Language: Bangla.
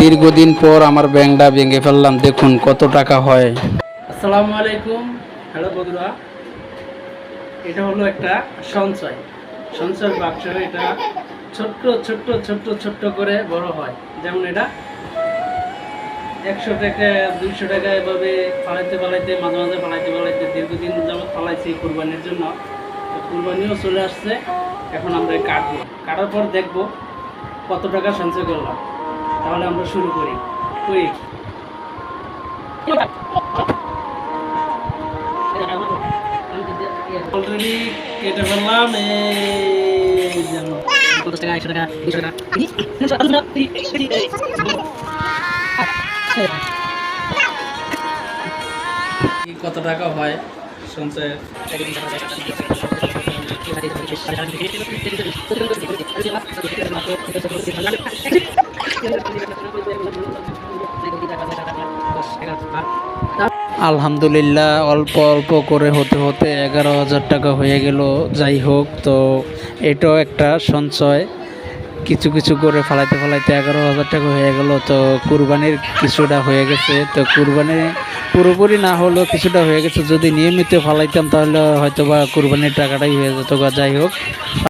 দীর্ঘদিন পর আমার ব্যাংকটা ভেঙে ফেললাম, দেখুন কত টাকা হয়। আসসালামু আলাইকুম। হ্যালো বন্ধুরা। এটা হলো একটা সঞ্চয়। সঞ্চয় বাক্স এটা। ছোট্ট ছোট্ট ছোট্ট ছোট্ট করে বড় হয়। যেমন এটা। একশো টাকা, দুইশো টাকা এভাবে ফালাইতে ফালাইতে, মাঝে মাঝে ফালাইতে ফালাইতে দীর্ঘদিন যাবত ফালাইছি কুরবানির জন্য। কুরবানিও চলে আসছে। এখন আমরা কাটবো। কাটার পর দেখব কত টাকা সঞ্চয় করলাম। তাহলে আমরা শুরু করি কুইক অলরেডি কেটে ফেললাম পঞ্চাশ টাকা একশো টাকা দুশো টাকা কত টাকা হয় সঞ্চয়ের আলহামদুলিল্লাহ, অল্প অল্প করে হতে হতে এগারো হাজার টাকা হয়ে গেল। যাই হোক, তো এটাও একটা সঞ্চয়। কিছু কিছু করে ফালাইতে ফালাইতে এগারো হাজার টাকা হয়ে গেল। তো কুরবানির কিছুটা হয়ে গেছে। তো কুরবানি পুরোপুরি না হলেও কিছুটা হয়ে গেছে। যদি নিয়মিত ফালাইতাম, তাহলে হয়তো বা কুরবানির টাকাটাই হয়ে যেত যাই হোক।